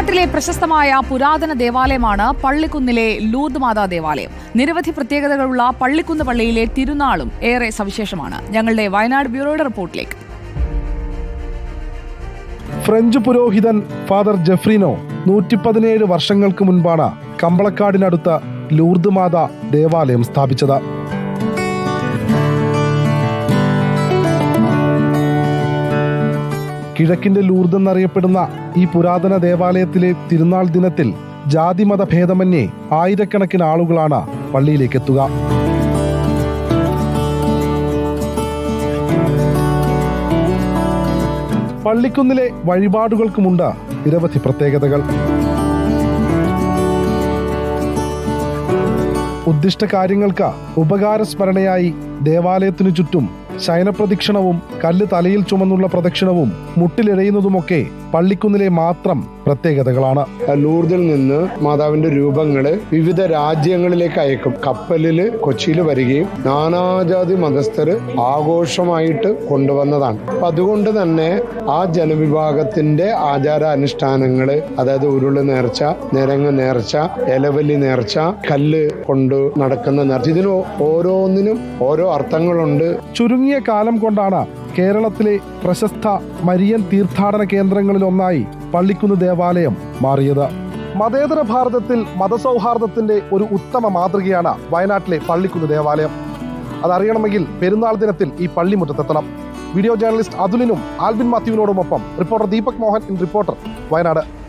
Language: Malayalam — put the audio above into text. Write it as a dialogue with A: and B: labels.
A: വയനാട്ടിലെ പ്രശസ്തമായ പുരാതന ദേവാലയമാണ് പള്ളിക്കുന്നിലെ ലൂർദ് മാതാ ദേവാലയം. നിരവധി പ്രത്യേകതകളുള്ള പള്ളിക്കുന്ന് പള്ളിയിലെ തിരുനാളും ഏറെ സവിശേഷമാണ്. ഞങ്ങളുടെ വയനാട് ബ്യൂറോയുടെ റിപ്പോർട്ടിലേക്ക്.
B: ഫ്രഞ്ച് പുരോഹിതൻ ഫാദർ ജെഫ്രിനോ നൂറ്റി പതിനേഴ് വർഷങ്ങൾക്ക് മുൻപാണ് കമ്പളക്കാടിനടുത്ത ലൂർദ് മാതാ ദേവാലയം സ്ഥാപിച്ചത്. കിഴക്കിന്റെ ലൂർദ് എന്നറിയപ്പെടുന്ന ഈ പുരാതന ദേവാലയത്തിലെ തിരുനാൾ ദിനത്തിൽ ജാതിമത ഭേദമന്യേ ആയിരക്കണക്കിന് ആളുകളാണ് പള്ളിയിലേക്ക് എത്തുക. പള്ളിക്കുന്നിലെ വഴിപാടുകൾക്കുമുണ്ട് നിരവധി പ്രത്യേകതകൾ. ഉദ്ദിഷ്ട കാര്യങ്ങൾക്ക് ഉപകാരസ്മരണയായി ദേവാലയത്തിനു ചുറ്റും ശയനപ്രദക്ഷിണവും കല്ല് തലയിൽ ചുമന്നുള്ള പ്രദക്ഷിണവും മുട്ടിലിഴയുന്നതുമൊക്കെ പള്ളിക്കുന്നിലെ മാത്രം പ്രത്യേകതകളാണ്.
C: ലൂർദിൽ നിന്ന് മാതാവിന്റെ രൂപങ്ങളെ വിവിധ രാജ്യങ്ങളിലേക്ക് അയക്കും. കപ്പലിൽ കൊച്ചിയിൽ വരികയും നാനാജാതി മതസ്ഥര് ആഘോഷമായിട്ട് കൊണ്ടുവന്നതാണ്. അപ്പൊ അതുകൊണ്ട് തന്നെ ആ ജനവിഭാഗത്തിന്റെ ആചാര അനുഷ്ഠാനങ്ങൾ അതായത് ഉരുൾ നേർച്ച നിരങ്ങ് നേർച്ച ഇലവലി നേർച്ച കല്ല് കൊണ്ട് നടക്കുന്ന നേർച്ച ഇതിന് ഓരോന്നിനും ഓരോ അർത്ഥങ്ങളുണ്ട്.
B: ചുരുങ്ങിയ കാലം കൊണ്ടാണ് കേരളത്തിലെ പ്രശസ്ത മരിയൻ തീർത്ഥാടന കേന്ദ്രങ്ങളിലൊന്നായി പള്ളിക്കുന്ന് ദേവാലയം മാറിയത്. മതേതര ഭാരതത്തിൽ മതസൗഹാർദ്ദത്തിന്റെ ഒരു ഉത്തമ മാതൃകയാണ് വയനാട്ടിലെ പള്ളിക്കുന്ന് ദേവാലയം. അതറിയണമെങ്കിൽ പെരുന്നാൾ ദിനത്തിൽ ഈ പള്ളി പള്ളിമുറ്റത്തെത്തണം വീഡിയോ ജേർണലിസ്റ്റ് അതുലിനും Albin മാത്യുവിനോടുമൊപ്പം reporter Deepak Mohan in reporter Wayanad.